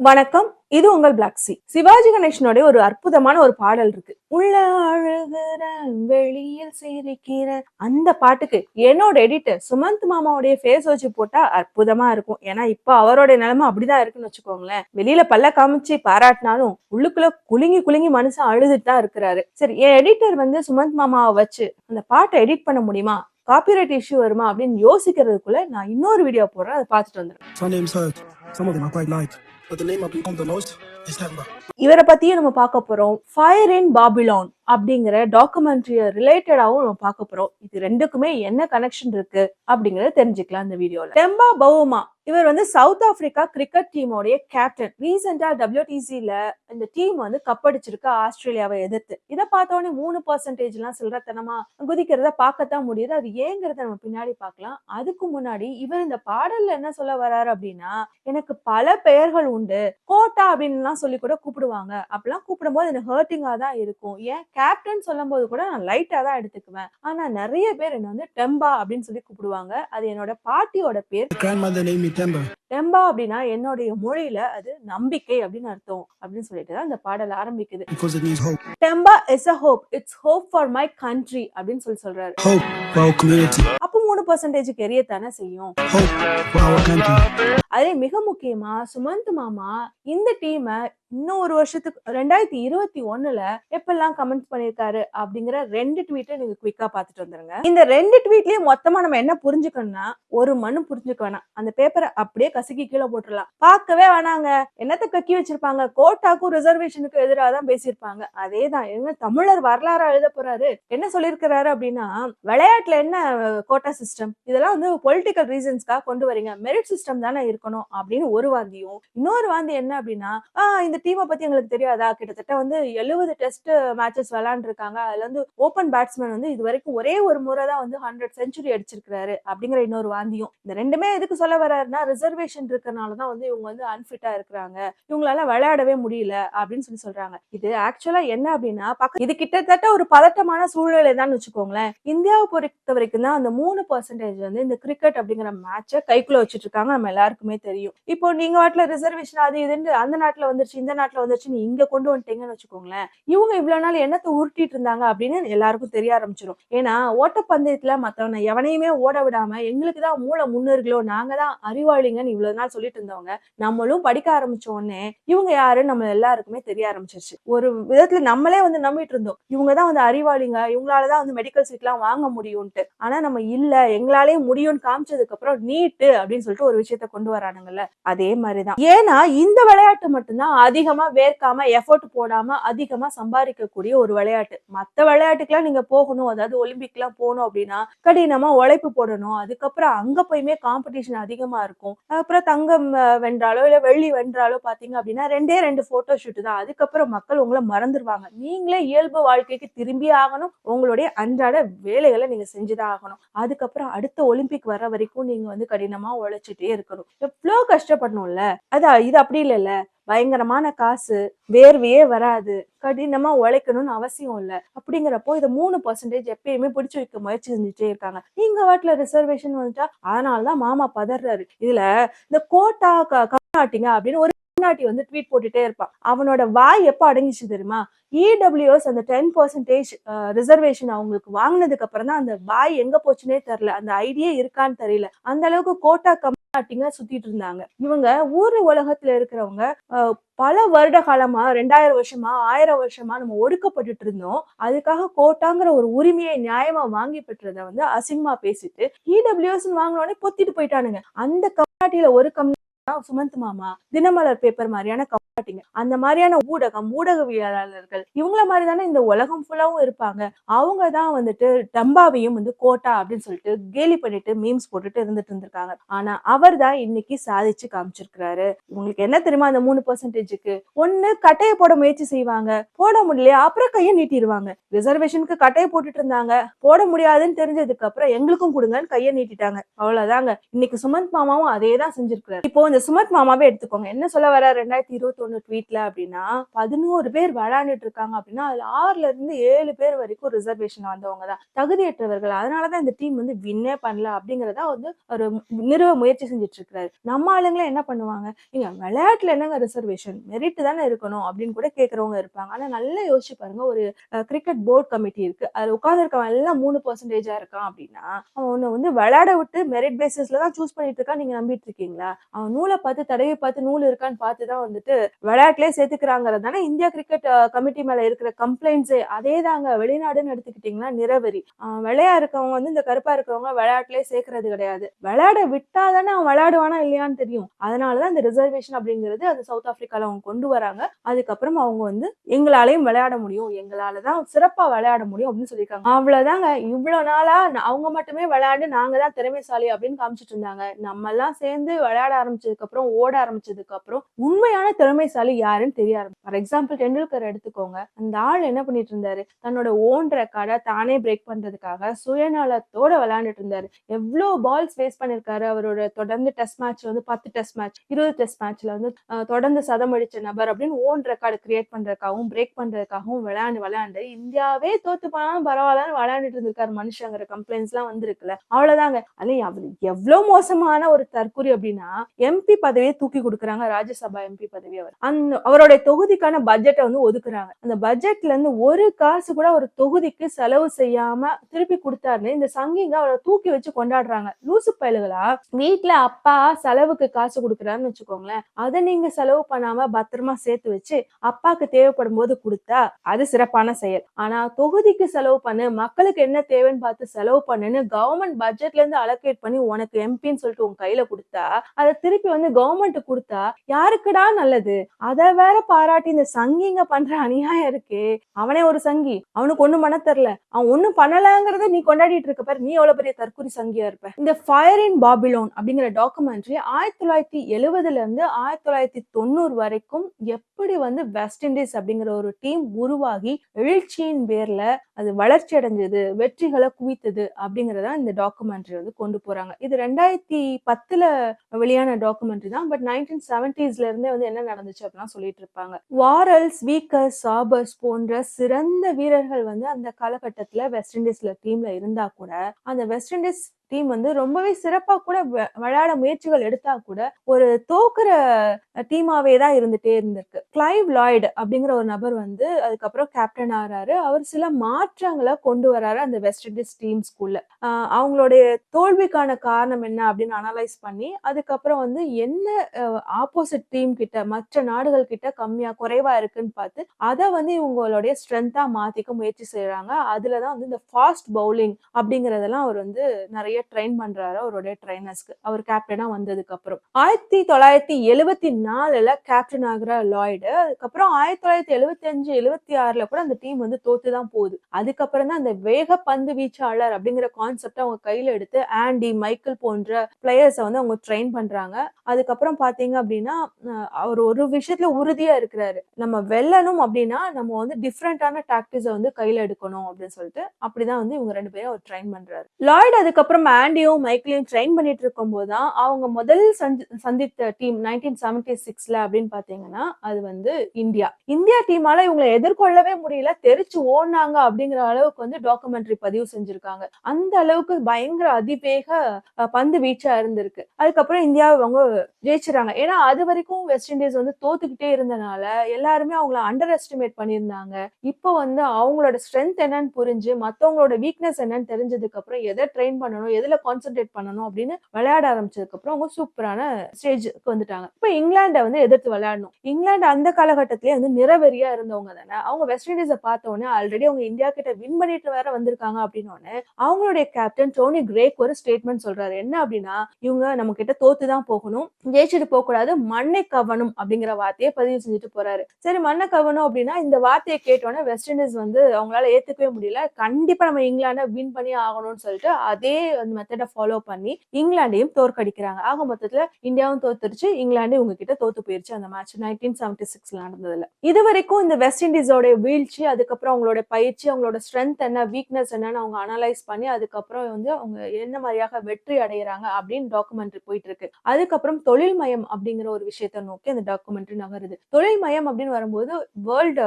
வணக்கம். இது உங்கள் பிளாக்ஸி சிவாஜி கணேசனுடைய ஒரு அற்புதமான ஒரு பாடல் இருக்கு. உள்ள அழுகிற வெளியில் சிரிக்கிற அந்த பாட்டுக்கு என்னோட எடிட்டர் சுமந்த் மாமாவுடைய ஃபேஸ் வச்சு போட்டா அற்புதமா இருக்கும். ஏன்னா இப்போ அவரோட நிலைமை அப்படிதான் இருக்குன்னு வச்சுக்கோங்களேன். வெளியில பல்ல காமிச்சு பாராட்டினாலும் உள்ளுக்குள்ள குலுங்கி குலுங்கி மனுஷன் அழுதுட்டு தான் இருக்கிறாரு. சரி என் எடிட்டர் வந்து சுமந்த் மாமாவை வச்சு அந்த பாட்டை எடிட் பண்ண முடியுமா? காப்பிரைட் இஷ்யூ வருமா அப்படின்னு யோசிக்கிறதுக்குள்ள நான் இன்னொரு வீடியோ போடுறேன். அதை பார்த்துட்டு வந்துடுறேன். இவரை பத்தியும் நம்ம பார்க்க போறோம். ஃபயர் இன் பாபிலான் அப்படிங்கிற டாக்குமெண்ட்ரிய ரிலேட்டடாவும் நம்ம பார்க்க போறோம். இது ரெண்டுக்குமே என்ன கனெக்ஷன் இருக்கு அப்படிங்கறத தெரிஞ்சுக்கலாம் இந்த வீடியோல டெம்பா பவுமா இவர் வந்து சவுத் ஆப்பிரிக்கா கிரிக்கெட் டீமோடைய கேப்டன் ரீசெண்டா டபிள்யூடிசியில இந்த டீம் வந்து கப்படிச்சிருக்கு ஆஸ்திரேலியாவை எதிர்த்து. இதை பார்த்தோன்னே மூணு பர்சன்டேஜ் எல்லாம் சில்லறத்தனமா குதிக்கிறத பார்க்கத்தான் முடியுது. அது ஏங்கிறத நம்ம பின்னாடி பார்க்கலாம். அதுக்கு முன்னாடி இவர் இந்த பாடல்ல என்ன சொல்ல வர்றாரு அப்படின்னா எனக்கு பல பெயர்கள் உண்டு. கோட்டா அப்படின்லாம் சொல்லி கூட கூப்பிடுவாங்க. அப்பெல்லாம் கூப்பிடும்போது எனக்கு ஹர்ட்டிங்கா தான் இருக்கும். ஏன்? கேப்டன் சொல்லும் போது கூட நான் லைட்டா தான் எடுத்துக்குவேன். ஆனா நிறைய பேர் என்ன வந்து டெம்பா அப்படின்னு சொல்லி கூப்பிடுவாங்க. அது என்னோட பாட்டியோட பேர். டெம்பா அப்படின்னா என்னுடைய மொழியில அது நம்பிக்கை அப்படின்னு அர்த்தம் அப்படின்னு சொல்லிட்டு தான் இந்த பாடல் ஆரம்பிக்குது. Temba is a hope it's hope for my country அப்படின்னு சொல்லி சொல்றாரு. அப்போ மூணு பர்சன்டேஜ் செய்யும். For our country. அதே மிக முக்கியமா சுமந்த் மாமா இந்த டீமை இன்னும் ஒரு வருஷத்துக்கு ரெண்டாயிரத்தி இருபத்தி ஒண்ணுல எப்பெல்லாம் கமெண்ட் பண்ணிருக்காரு அப்படிங்கிற ரெண்டு ட்வீட்டை நீங்க குயிக்கா பாத்துட்டு வந்துருங்க. இந்த ரெண்டு ட்வீட்லயும் மொத்தமா நம்ம என்ன புரிஞ்சுக்கணும்னா ஒரு மண்ணு புரிஞ்சுக்க வேணாம். அந்த பேப்பரை அப்படியே கசக்கி கீழே போட்டுடலாம். பார்க்கவே வேணாங்க. என்னத்த கக்கி வச்சிருப்பாங்க? கோட்டாக்கும் ரிசர்வேஷனுக்கு எதிராக தான் பேசியிருப்பாங்க. அதே தான் என்ன தமிழர் வரலாறு எழுத போறாரு. என்ன சொல்லியிருக்கிறாரு அப்படின்னா விளையாட்டுல என்ன கோட்டா சிஸ்டம் இதெல்லாம் வந்து பொலிட்டிக்கல் ரீசன்ஸ்க்காக கொண்டு வரீங்க. மெரிட் சிஸ்டம் தானே இருக்கணும் அப்படின்னு ஒரு வாந்தியும் இன்னொரு வாந்தி என்ன அப்படின்னா ஆஹ் இந்த டீமை பத்தி எங்களுக்கு தெரியாதா? கிட்டத்தட்ட வந்து எழுபது டெஸ்ட் மேட்சஸ் விளையாண்டுருக்காங்க. அதுல வந்து ஓப்பன் பேட்ஸ்மேன் வந்து இது வரைக்கும் ஒரே ஒரு முறை தான் வந்து ஹண்ட்ரட் செஞ்சுரி அடிச்சிருக்கிறாரு அப்படிங்கிற இன்னொரு வாந்தியும். இந்த ரெண்டுமே எதுக்கு சொல்ல வர்றாருன்னா ரிசர்வேஷன் இருக்கறனால தான் வந்து இவங்க வந்து அன்ஃபிட்டா இருக்கிறாங்க. இவங்களால விளையாடவே முடியல அப்படின்னு சொல்லி சொல்றாங்க. இது ஆக்சுவலா என்ன அப்படின்னா பக்க இது கிட்டத்தட்ட ஒரு பதட்டமான சூழ்நிலை தான் வச்சுக்கோங்களேன். இந்தியாவை பொறுத்த வரைக்கும் தான் அந்த மூணு பர்சன்டேஜ் வந்து இந்த கிரிக்கெட் அப்படிங்கிற மேட்சை கைக்குள்ள வச்சுட்டு இருக்காங்க நம்ம எல்லாருக்குமே தெரியும். இப்போ நீங்க வாட்டில ரிசர்வேஷன் அது இதுன்னு அந்த நாட்டுல வந்துருச்சு இந்த நாட்டுல வந்துருச்சுன்னு இங்க கொண்டு வந்துட்டீங்கன்னு வச்சுக்கோங்களேன் இவங்க இவ்வளவு நாள் என்னத்தை உருட்டிட்டு இருந்தாங்க அப்படின்னு எல்லாருக்கும் தெரிய ஆரம்பிச்சிடும் ஏன்னா ஓட்டப்பந்தயத்துல மத்தவனை எவனையுமே ஓட விடாம எங்களுக்கு தான் மூளை முன்னோர்களோ நாங்க தான் அறிவு அறிவாளிங்கன்னு இவ்வளவு நாள் சொல்லிட்டு இருந்தவங்க நம்மளும் படிக்க ஆரம்பிச்ச உடனே இவங்க யாருன்னு நம்ம எல்லாருக்குமே தெரிய ஆரம்பிச்சிருச்சு. ஒரு விதத்துல நம்மளே வந்து நம்பிட்டு இருந்தோம். இவங்க தான் வந்து அறிவாளிங்க இவங்களாலதான் வந்து மெடிக்கல் சீட் எல்லாம் வாங்க முடியும்ட்டு ஆனா நம்ம இல்ல எங்களாலேயே முடியும்னு காமிச்சதுக்கு அப்புறம் நீட்டு அப்படின்னு சொல்லிட்டு ஒரு விஷயத்த கொண்டு வரானுங்கல்ல அதே மாதிரிதான். ஏன்னா இந்த விளையாட்டு மட்டும்தான் அதிகமா வேர்க்காம எஃபோர்ட் போடாம அதிகமா சம்பாதிக்கக்கூடிய ஒரு விளையாட்டு. மத்த விளையாட்டுக்கெல்லாம் நீங்க போகணும் அதாவது ஒலிம்பிக் எல்லாம் போகணும் அப்படின்னா கடினமா உழைப்பு போடணும். அதுக்கப்புறம் அங்க போயுமே காம்படிஷன் அதிகமா இருக்கும். அப்புறம் தங்கம் வென்றாலோ இல்ல வெள்ளி வென்றாலோ பாத்தீங்க அப்படின்னா ரெண்டே ரெண்டு போட்டோ ஷூட் தான். அதுக்கப்புறம் மக்கள் உங்களை மறந்துடுவாங்க நீங்களே இயல்பு வாழ்க்கைக்கு திரும்பி ஆகணும். உங்களுடைய அன்றாட வேலைகளை நீங்க செஞ்சுதான் ஆகணும். அதுக்கப்புறம் அடுத்த ஒலிம்பிக் வர வரைக்கும் நீங்க வந்து கடினமா உழைச்சிட்டே இருக்கணும். எவ்வளோ கஷ்டப்படணும்ல? அதான் இது அப்படி இல்லைல்ல? பயங்கரமான காசு வேர்வையே வராது கடினமா உழைக்கணும்னு அவசியம் இல்ல. அப்படிங்கிறப்போ இதை மூணு பர்சன்டேஜ் எப்பயுமே பிடிச்சு வைக்க முயற்சி செஞ்சுட்டே இருக்காங்க. நீங்க வாட்டில ரிசர்வேஷன் வந்துட்டா அதனாலதான் மாமா பதறாரு இதுல இந்த கோட்டா க- கர்நாட்டிங்க அப்படின்னு ஒரு கர்நாட்டி வந்து ட்வீட் போட்டுட்டே இருப்பான். அவனோட வாய் எப்ப அடங்கிச்சு தெரியுமா? இடபிள்யூஎஸ் அந்த டென் பர்சன்டேஜ் ரிசர்வேஷன் அவங்களுக்கு வாங்கினதுக்கு அப்புறம் தான் அந்த வாய் எங்க போச்சுன்னே தெரியல. அந்த ஐடியா இருக்கான்னு தெரியல. அந்த அளவுக்கு கோட்டா கம்நாட்டிங்க சுத்திட்டு இருந்தாங்க. இவங்க ஊர் உலகத்துல இருக்கிறவங்க பல வருட காலமா ரெண்டாயிரம் வருஷமா ஆயிரம் வருஷமா நம்ம ஒடுக்கப்பட்டுட்டு இருந்தோம். அதுக்காக கோட்டாங்கிற ஒரு உரிமையை நியாயமா வாங்கி பெற்றதை வந்து அசிங்கமா பேசிட்டு இடபிள்யூஎஸ் வாங்கினோடனே பொத்திட்டு போயிட்டானுங்க. அந்த கம்நாட்டில ஒரு கம்யூனிட்டி சுமந்த் மாமா தினமலர் பேப்பர் மாதிரியான கம்நாட்டிங்க அந்த மாதிரியான ஊடகம் ஊடகவியலாளர்கள் இவங்கள மாதிரி தானே இந்த உலகம் ஃபுல்லாவும் இருப்பாங்க. அவங்க தான் வந்துட்டு டம்பாவையும் வந்து கோட்டா அப்படின்னு சொல்லிட்டு கேலி பண்ணிட்டு மீம்ஸ் போட்டுட்டு இருந்துட்டு இருந்திருக்காங்க. ஆனா அவர் தான் இன்னைக்கு சாதிச்சு காமிச்சிருக்கிறாரு. உங்களுக்கு என்ன தெரியுமா அந்த மூணு பர்சன்டேஜுக்கு ஒண்ணு கட்டையை போட முயற்சி செய்வாங்க. போட முடியல அப்புறம் கையை நீட்டிடுவாங்க ரிசர்வேஷனுக்கு கட்டையை போட்டுட்டு இருந்தாங்க. போட முடியாதுன்னு தெரிஞ்சதுக்கு அப்புறம் எங்களுக்கும் கொடுங்கன்னு கையை நீட்டிட்டாங்க. அவ்வளவுதாங்க. இன்னைக்கு சுமந்த் மாமாவும் அதே தான் செஞ்சிருக்கிறாரு. இப்போ இந்த சுமந்த் மாமாவே எடுத்துக்கோங்க. என்ன சொல்ல வர ரெண்டாயிரத்தி இருபத்தி ஒன்று ட்வீட்ல அப்படின்னா பதினோரு பேர் விளையாண்டுட்டு இருக்காங்க அப்படின்னா அதுல ஆறுல இருந்து ஏழு பேர் வரைக்கும் ரிசர்வேஷன் வந்தவங்க தான். தகுதியற்றவர்கள். அதனாலதான் இந்த டீம் வந்து வின்னே பண்ணல அப்படிங்கறத வந்து ஒரு நிறுவ முயற்சி செஞ்சுட்டு இருக்காரு. நம்ம ஆளுங்களே என்ன பண்ணுவாங்க? நீங்க விளையாட்டுல என்னங்க ரிசர்வேஷன் மெரிட் தானே இருக்கணும் அப்படின்னு கூட கேட்கறவங்க இருப்பாங்க. ஆனா நல்லா யோசிச்சு பாருங்க. ஒரு கிரிக்கெட் போர்டு கமிட்டி இருக்கு. அதுல உட்காந்துருக்கவன் எல்லாம் மூணு பர்சன்டேஜா இருக்கான் அப்படின்னா அவன் உன்னை வந்து விளையாட விட்டு மெரிட் பேசிஸ்ல தான் சூஸ் பண்ணிட்டு இருக்கான் நீங்க நம்பிட்டு இருக்கீங்களா? அவன் நூலை பார்த்து தடவை பார்த்து நூல் இருக்கான்னு பார்த்து தான் வந்துட்டு விளையாட்டுலேயே சேர்த்துக்கிறாங்கிறது தானே? இந்தியா கிரிக்கெட் கமிட்டி மேல இருக்கிற கம்ப்ளைண்ட்ஸே அதே தாங்க வெளிநாடுன்னு எடுத்துக்கிட்டீங்கன்னா நிறவரி வெள்ளையா இருக்கவங்க வந்து இந்த கருப்பா இருக்கிறவங்க விளையாட்டுலேயே சேர்க்கறது கிடையாது. விளையாட விட்டா தானே அவன் விளையாடுவானா இல்லையான்னு தெரியும். அதனாலதான் இந்த ரிசர்வேஷன் அப்படிங்கிறது அது சவுத் ஆப்பிரிக்கால அவங்க கொண்டு வராங்க. அதுக்கப்புறம் அவங்க வந்து எங்களாலையும் விளையாட முடியும் எங்களால தான் சிறப்பா விளையாட முடியும் அப்படின்னு சொல்லியிருக்காங்க. அவ்வளவுதாங்க. இவ்வளவு நாளா அவங்க மட்டுமே விளையாண்டு நாங்க தான் திறமைசாலி அப்படின்னு காமிச்சிட்டு இருந்தாங்க. நம்ம எல்லாம் சேர்ந்து விளையாட ஆரம்பிச்சதுக்கு அப்புறம் ஓட ஆரம்பிச்சதுக்கு அப்புறம் உண்மையான திறமைசாலி யாருன்னு தெரிய ஆரம்பிச்சு ஃபார் எக்ஸாம்பிள் டெண்டுல்கர் எடுத்துக்கோங்க. அந்த ஆள் என்ன பண்ணிட்டு இருந்தாரு தன்னோட ஓன் ரெக்கார்டை தானே பிரேக் பண்றதுக்காக சுயநலத்தோட விளையாண்டுட்டு இருந்தாரு எவ்வளோ பால்ஸ் வேஸ்ட் பண்ணிருக்காரு அவரோட தொடர்ந்து டெஸ்ட் மேட்ச்ல வந்து பத்து டெஸ்ட் மேட்ச் இருபது டெஸ்ட் மேட்ச்ல வந்து தொடர்ந்து சதம் அடிச்ச நபர் அப்படின்னு ஓன் ரெக்கார்டு கிரியேட் பண்றதுக்காகவும் பிரேக் பண்றதுக்காகவும் விளையாண்டு விளையாண்டு இந்தியாவே தோத்து போனாலும் பரவாயில்லன்னு விளையாண்டுட்டு இருந்திருக்காரு மனுஷங்கிற கம்ப்ளைண்ட்ஸ் எல்லாம் வந்திருக்குல்ல. அவ்வளவுதாங்க. அதுல அவர் எவ்வளவு மோசமான ஒரு தற்கொலை அப்படின்னா எம்பி பதவியை தூக்கி கொடுக்குறாங்க ராஜ்யசபா எம்பி பதவி அவர். அந்த அவருடைய தொகுதிக்கான பட்ஜெட்டை வந்து ஒதுக்குறாங்க. அந்த பட்ஜெட்ல இருந்து ஒரு காசு கூட ஒரு தொகுதிக்கு செலவு செய்யாம திருப்பி கொடுத்தாருன்னு இந்த சங்கிங்க அவரை தூக்கி வச்சு கொண்டாடுறாங்க. லூசு பயலுகளா? வீட்ல அப்பா செலவுக்கு காசு கொடுக்குறாருன்னு வச்சுக்கோங்களேன். அதை நீங்க செலவு பண்ணாம பத்திரமா சேர்த்து வச்சு அப்பாக்கு தேவைப்படும் போது கொடுத்தா அது சிறப்பான செயல். ஆனா தொகுதிக்கு செலவு பண்ணு மக்களுக்கு என்ன தேவைன்னு பார்த்து செலவு பண்ணுன்னு கவர்மெண்ட் பட்ஜெட்ல இருந்து அலோகேட் பண்ணி உனக்கு எம்பின்னு சொல்லிட்டு உன் கையில கொடுத்தா அதை திருப்பி வந்து கவர்மெண்ட் கொடுத்தா யாருக்குடா நல்லது? அதை வேற பாராட்டி இந்த சங்கிங்க பண்ற அநியாயம் இருக்கே. அவனே ஒரு சங்கி. அவனுக்கு ஒண்ணும் பண்ண தெரியல அவன் ஒண்ணும் பண்ணலங்கிறத நீ கொண்டாடிட்டு இருக்க பாரு. நீ எவ்வளவு பெரிய தற்கொலை சங்கியா இருப்ப. இந்த ஃபயர் இன் பாபிலோன் அப்படிங்கிற டாக்குமெண்ட்ரி ஆயிரத்தி தொள்ளாயிரத்தி எழுவதுல இருந்து ஆயிரத்தி தொள்ளாயிரத்தி தொண்ணூறு வரைக்கும் எப்படி வந்து வெஸ்ட் இண்டீஸ் அப்படிங்கிற ஒரு டீம் உருவாகி எழுச்சியின் பேர்ல அது வளர்ச்சி அடைஞ்சது வெற்றிகளை குவித்தது அப்படிங்கறத இந்த டாக்குமெண்ட்ரி வந்து கொண்டு போறாங்க. இது ரெண்டாயிரத்தி பத்துல வெளியான டாக்குமெண்ட்ரி தான். பட் நைன்டீன் செவன்டிஸ்ல இருந்தே வந்து என்ன நடந்துச்சு? அப்படிலாம் சொல்லிட்டு இருப்பாங்க வாரல்ஸ் வீக்கர்ஸ் சாபர்ஸ் போன்ற சிறந்த வீரர்கள் வந்து அந்த காலகட்டத்தில் வெஸ்ட் இண்டீஸ்ல டீம்ல இருந்தா கூட அந்த வெஸ்ட் இண்டீஸ் டீம் வந்து ரொம்பவே சிறப்பா கூட வ- விளையாட முயற்சிகள் எடுத்தா கூட ஒரு தோக்குற டீமாவே தான் இருந்துட்டே இருந்திருக்கு. கிளைவ் லாய்டு அப்படிங்கிற ஒரு நபர் வந்து அதுக்கப்புறம் கேப்டன் ஆறாரு. அவர் சில மாற்றங்களை கொண்டு வராரு அந்த வெஸ்ட் இண்டீஸ் டீம் ஸ்கூல்ல அவங்களுடைய தோல்விக்கான காரணம் என்ன அப்படின்னு அனலைஸ் பண்ணி அதுக்கப்புறம் வந்து என்ன ஆப்போசிட் டீம் கிட்ட மற்ற நாடுகள் கிட்ட கம்மியா குறைவா இருக்குன்னு பார்த்து அதை வந்து இவங்களுடைய ஸ்ட்ரென்த்தா மாத்திக்க முயற்சி செய்யறாங்க அதுலதான் வந்து இந்த ஃபாஸ்ட் பவுலிங் அப்படிங்கறதெல்லாம் அவர் வந்து நிறைய ட்ரெயின் பண்றாரு அவருடைய ட்ரைனர்ஸ்க்கு அவர் கேப்டனா வந்ததுக்கு அப்புறம். ஆயிரத்தி தொள்ளாயிரத்தி எழுவத்தி நாலுல கேப்டன் ஆகுற லாய்டு அதுக்கப்புறம் ஆயிரத்தி தொள்ளாயிரத்தி எழுவத்தி அஞ்சு எழுபத்தி ஆறுல கூட அந்த டீம் வந்து தோத்து தான் போகுது. அதுக்கப்புறம் தான் அந்த வேக பந்து வீச்சாளர் அப்படிங்கிற கான்செப்ட் அவங்க கையில எடுத்து ஆண்டி மைக்கேல் போன்ற பிளேயர்ஸை வந்து அவங்க ட்ரெயின் பண்றாங்க. அதுக்கப்புறம் பாத்தீங்க அப்படின்னா அவர் ஒரு விஷயத்துல உறுதியா இருக்கிறாரு. நம்ம வெல்லணும் அப்படின்னா நம்ம வந்து டிஃப்ரெண்டான டாக்டிஸை வந்து கையில எடுக்கணும் அப்படின்னு சொல்லிட்டு அப்படிதான் வந்து இவங்க ரெண்டு பேரும் அவர் ட்ரெயின் பண்றாரு. லாய்டு அதுக்கப்புறம் ஆண்டியும் மைக்கிளையும் ட்ரெயின் பண்ணிட்டு இருக்கும் போதுதான் அவங்க முதல் சந்தி- சந்தித்த டீம் நைன்டீன் செவன்டி சிக்ஸ்ல அப்படின்னு பாத்தீங்கன்னா அது வந்து இந்தியா. இந்தியா டீமால இவங்களை எதிர்கொள்ளவே முடியல தெரிச்சு ஓடினாங்க அப்படிங்கிற அளவுக்கு வந்து டாக்குமெண்ட்ரி பதிவு செஞ்சிருக்காங்க. அந்த அளவுக்கு பயங்கர அதிவேக பந்து வீச்சா இருந்திருக்கு. அதுக்கப்புறம் இந்தியாவை அவங்க ஜெயிச்சிட்டாங்க ஏன்னா அது வரைக்கும் வெஸ்ட் இண்டீஸ் வந்து தோத்துக்கிட்டே இருந்தனால எல்லாருமே அவங்கள அண்டர் எஸ்டிமேட் பண்ணியிருந்தாங்க. இப்போ வந்து அவங்களோட ஸ்ட்ரென்த் என்னன்னு புரிஞ்சு மத்தவங்களோட வீக்னஸ் என்னன்னு தெரிஞ்சதுக்கு அப்புறம் எதை ட்ரெயின் பண்ணணும் எதில் கான்சென்ட்ரேட் பண்ணணும் அப்படின்னு விளையாட ஆரம்பிச்சதுக்கப்புறம் அவங்க சூப்பரான ஸ்டேஜுக்கு வந்துட்டாங்க. இப்போ இங்கிலாண்டை வந்து எதிர்த்து விளையாடணும். இங்கிலாந்து அந்த காலகட்டத்திலேயே வந்து நிறவெறியா இருந்தவங்க தானே. அவங்க வெஸ்ட் இண்டீஸை பார்த்த உடனே ஆல்ரெடி அவங்க இந்தியா கிட்ட வின் பண்ணிட்டு வேற வந்திருக்காங்க அப்படின்னோடனே அவங்களுடைய கேப்டன் டோனி கிரேக் ஒரு ஸ்டேட்மெண்ட் சொல்றாரு. என்ன அப்படின்னா இவங்க நம்ம கிட்ட தோத்து தான் போகணும். ஜெயிச்சுட்டு போக கூடாது மண்ணை கவனம் அப்படிங்கிற வார்த்தையை பதிவு செஞ்சுட்டு போறாரு. சரி மண்ணை கவனம் அப்படின்னா இந்த வார்த்தையை கேட்டோன்னே வெஸ்ட் இண்டீஸ் வந்து அவங்களால ஏத்துக்கவே முடியல. கண்டிப்பா நம்ம இங்கிலாண்டை வின் பண்ணி ஆகணும்னு சொல்லிட்டு அதே அந்த மெத்தடை ஃபாலோ பண்ணி இங்கிலாந்தையும் தோற்கடிக்கிறாங்க. ஆக மொத்தத்துல இந்தியாவும் தோத்துருச்சு இங்கிலாந்து இவங்க கிட்ட தோத்து போயிருச்சு அந்த மேட்ச் நைன்டீன் செவன்டி சிக்ஸ்ல நடந்ததுல. இது வரைக்கும் இந்த வெஸ்ட் இண்டீஸோட வீழ்ச்சி அதுக்கப்புறம் அவங்களோட பயிற்சி அவங்களோட ஸ்ட்ரென்த் என்ன வீக்னஸ் என்னன்னு அவங்க அனலைஸ் பண்ணி அதுக்கப்புறம் வந்து அவங்க என்ன மாதிரியாக வெற்றி அடைகிறாங்க அப்படின்னு டாக்குமெண்ட்ரி போயிட்டு இருக்கு அதுக்கப்புறம் தொழில் மயம் அப்படிங்கிற ஒரு விஷயத்த நோக்கி அந்த டாக்குமெண்ட்ரி நகருது. தொழில் மயம் அப்படின்னு வரும்போது வேர்ல்டு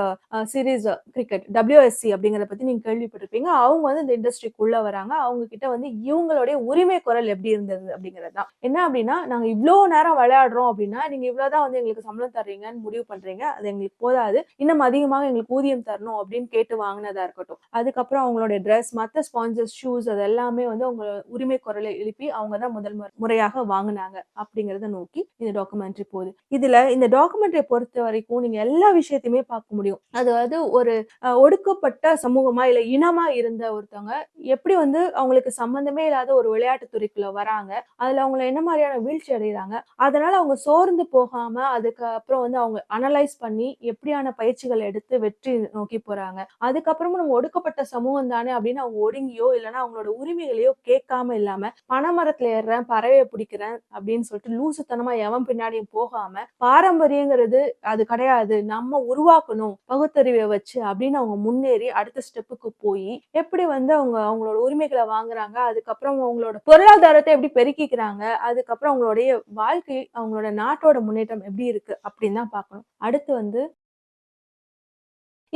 சீரீஸ் கிரிக்கெட் டபிள்யூஎஸ்சி அப்படிங்கிறத பத்தி நீங்க கேள்விப்பட்டிருப்பீங்க. அவங்க வந்து இந்த இண்டஸ்ட்ரிக்குள்ள வராங்க. அவங்க கிட்ட வந்து அவங்களுடைய உரிமை குரல் எப்படி இருந்தது அப்படிங்கிறது தான் என்ன அப்படின்னா நாங்க இவ்வளோ நேரம் விளையாடுறோம் அப்படின்னா நீங்க இவ்வளவுதான் வந்து எங்களுக்கு சம்பளம் தர்றீங்கன்னு முடிவு பண்றீங்க அது எங்களுக்கு போதாது. இன்னும் அதிகமாக எங்களுக்கு ஊதியம் தரணும் அப்படின்னு கேட்டு வாங்கினதா இருக்கட்டும். அதுக்கப்புறம் அவங்களுடைய ட்ரெஸ் மற்ற ஸ்பான்சர்ஸ் ஷூஸ் அது எல்லாமே வந்து அவங்க உரிமை குரலை எழுப்பி அவங்க தான் முதல் முறை- முறையாக வாங்கினாங்க அப்படிங்கறத நோக்கி இந்த டாக்குமெண்ட்ரி போகுது. இதுல இந்த டாக்குமெண்ட்ரியை பொறுத்த வரைக்கும் நீங்க எல்லா விஷயத்தையுமே பார்க்க முடியும். அதாவது ஒரு ஒடுக்கப்பட்ட சமூகமா இல்ல இனமா இருந்த ஒருத்தவங்க எப்படி வந்து அவங்களுக்கு சம்பந்தமே இல்லாத ஒரு விளையாட்டு துறைக்குள்ள வராங்க. அதுல அவங்கள என்ன மாதிரியான வீழ்ச்சி அடைகிறாங்க அதனால அவங்க சோர்ந்து போகாம அதுக்கப்புறம் வந்து அவங்க அனலைஸ் பண்ணி எப்படியான பயிற்சிகள் எடுத்து வெற்றி நோக்கி போறாங்க. அதுக்கப்புறமும் நம்ம ஒடுக்கப்பட்ட சமூகம் தானே அப்படின்னு அவங்க ஒடுங்கியோ இல்லைன்னா அவங்களோட உரிமைகளையோ கேட்காம இல்லாம பனைமரத்துல ஏறுறேன் பறவையை பிடிக்கிறேன் அப்படின்னு சொல்லிட்டு லூசுத்தனமா எவன் பின்னாடியும் போகாம பாரம்பரியங்கிறது அது கிடையாது நம்ம உருவாக்கணும் பகுத்தறிவை வச்சு அப்படின்னு அவங்க முன்னேறி அடுத்த ஸ்டெப்புக்கு போய் எப்படி வந்து அவங்க அவங்களோட உரிமைகளை வாங்குறாங்க அதுக்கப்புறம் அவங்களோட பொருளாதாரத்தை எப்படி பெருக்கிக்கிறாங்க? அதுக்கப்புறம் அவங்களுடைய வாழ்க்கை அவங்களோட நாட்டோட முன்னேற்றம் எப்படி இருக்கு? அப்படின்னு தான் பார்க்கணும். அடுத்து வந்து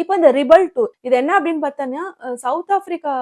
இப்போ இந்த ரிபல் டூர் இது என்ன அப்படின்னு பார்த்தோன்னா சவுத் ஆப்பிரிக்கா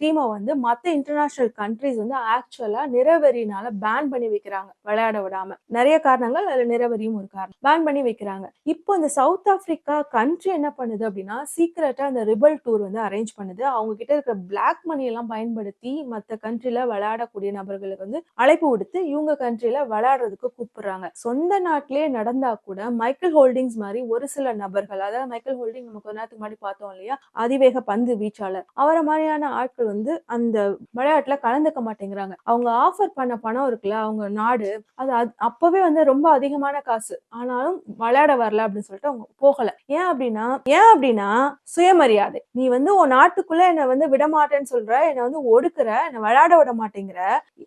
டீமை வந்து மற்ற இன்டர்நேஷனல் கண்ட்ரிஸ் வந்து ஆக்சுவலா நிறவெறினால பேன் பண்ணி வைக்கிறாங்க விளையாட விடாம. நிறைய காரணங்கள் அதுல நிறவெறியும் ஒரு காரணம். பேன் பண்ணி வைக்கிறாங்க. இப்போ இந்த சவுத் ஆப்பிரிக்கா கண்ட்ரி என்ன பண்ணுது அப்படின்னா சீக்கிரட்டா இந்த ரிபல் டூர் வந்து அரேஞ்ச் பண்ணுது. அவங்க கிட்ட இருக்கிற பிளாக் மணி எல்லாம் பயன்படுத்தி மற்ற கண்ட்ரில விளையாடக்கூடிய நபர்களுக்கு வந்து அழைப்பு விடுத்து இவங்க கண்ட்ரில விளையாடுறதுக்கு கூப்பிடுறாங்க. சொந்த நாட்டிலேயே நடந்தா கூட மைக்கேல் ஹோல்டிங்ஸ் மாதிரி ஒரு சில நபர்கள் அதாவது மைக்கேல் ஹோல்டிங் நமக்கு நேரத்துக்கு முன்னாடி பார்த்தோம் இல்லையா? அதிவேக பந்து வீச்சாளர். அவரை மாதிரியான ஆட்கள் வந்து அந்த விளையாட்டுல கலந்துக்க மாட்டேங்கிறாங்க. அவங்க ஆஃபர் பண்ண பணம் இருக்குல்ல அவங்க நாடு அது அப்பவே வந்து ரொம்ப அதிகமான காசு. ஆனாலும் விளையாட வரல அப்படின்னு சொல்லிட்டு அவங்க போகல. ஏன் அப்படின்னா ஏன் அப்படின்னா சுயமரியாதை. நீ வந்து உன் நாட்டுக்குள்ள என்னை வந்து விட மாட்டேன்னு சொல்ற என்னை வந்து ஒடுக்குற என்னை விளையாட விட மாட்டேங்கிற.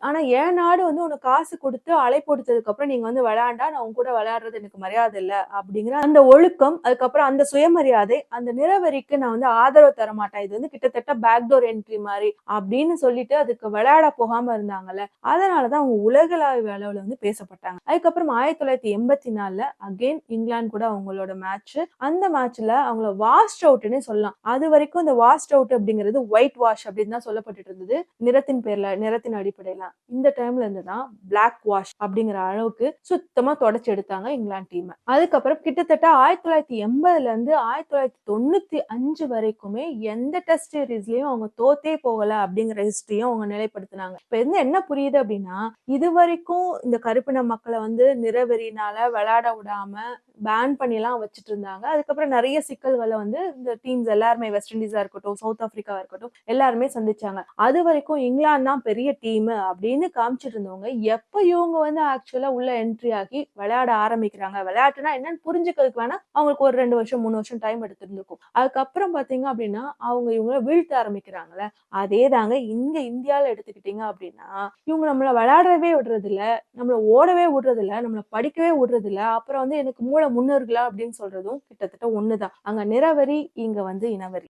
ஆனா என் நாடு வந்து உனக்கு காசு கொடுத்து அலைப்பொடுத்ததுக்கு அப்புறம் நீங்க வந்து விளையாண்டா நான் உன் கூட விளையாடுறது எனக்கு மரியாதை இல்லை அப்படிங்கிற அந்த ஒழுக்கம் அதுக்கப்புறம் அந்த சுயமரியாதை அந்த நிறவெறிக்கு நான் வந்து ஆதரவு தர மாட்டேன் இது வந்து கிட்டத்தட்ட பேக்டோர் என்ட்ரி மாதிரி அப்படின்னு சொல்லிட்டு அதுக்கு விளையாட போகாம இருந்தாங்கல்ல. அதனாலதான் அவங்க உலகளாவிய அளவுல வந்து பேசப்பட்டாங்க. அதுக்கப்புறம் ஆயிரத்தி தொள்ளாயிரத்தி எண்பத்தி நாலுல அகைன் இங்கிலாந்து கூட அவங்களோட மேட்ச் அந்த மேட்ச்ல அவங்கள வாஸ்ட் அவுட்னே சொல்லலாம். அது வரைக்கும் இந்த வாஸ்ட் அவுட் அப்படிங்கிறது ஒயிட் வாஷ் அப்படின்னு தான் சொல்லப்பட்டுட்டு இருந்தது. நிறத்தின் பேர்ல நிறத்தின் அடிப்படையில. இந்த டைம்ல இருந்து தான் பிளாக் வாஷ் அப்படிங்கிற அளவுக்கு சுத்தமா தொடச்சு எடுத்தாங்க இங்கிலாந்து டீம் அதுக்கப்புறம் கிட்டத்தட்ட ஆயிரத்தி தொள்ளாயிரத்தி எண்பதுல இருந்து ஆயிரத்தி தொள்ளாயிரத்தி தொண்ணூத்தி அஞ்சு வரைக்குமே எந்த டெஸ்ட் சீரீஸ்லயும் அவங்க தோத்தே போகல அப்படிங்கிற ஹிஸ்டரியும் அவங்க நிலைப்படுத்தினாங்க. இப்ப இருந்து என்ன புரியுது அப்படின்னா இது வரைக்கும் இந்த கருப்பின மக்களை வந்து நிறவெறினால விளையாட விடாம பேன் பண்ணிலாம் வச்சுட்டு இருந்தாங்க. அதுக்கப்புறம் நிறைய சிக்கல்களை வந்து இந்த டீம்ஸ் எல்லாருமே வெஸ்ட் இண்டீஸா இருக்கட்டும் சவுத் ஆப்பிரிக்காவா இருக்கட்டும் எல்லாருமே சந்திச்சாங்க. அது வரைக்கும் இங்கிலாந்து தான் பெரிய டீம் அப்படின்னு காமிச்சிட்டு இருந்தவங்க எப்ப இவங்க வந்து ஆக்சுவலா உள்ள என்ட்ரி ஆகி விளையாட ஆரம்பிக்கிறாங்க? விளையாட்டுனா என்னன்னு புரிஞ்சுக்கிறதுக்கு வேணா அவங்களுக்கு ஒரு ரெண்டு வருஷம் மூணு வருஷம் டைம் இருந்திருக்கும். அதுக்கப்புறம் பாத்தீங்க அப்படின்னா அவங்க இவங்கள வீழ்த்த ஆரம்பிக்கிறாங்கல்ல. அதே தாங்க இங்க இந்தியால எடுத்துக்கிட்டீங்க அப்படின்னா இவங்க நம்மள விளையாடவே விடுறதில்ல நம்மளை நம்மள ஓடவே விடுறதில்ல நம்மளை படிக்கவே விடுறது இல்ல அப்புறம் வந்து எனக்கு மூளை முன்னோர்களா அப்படின்னு சொல்றதும் கிட்டத்தட்ட ஒண்ணுதான். அங்க நிறவரி இங்க வந்து இனவரி.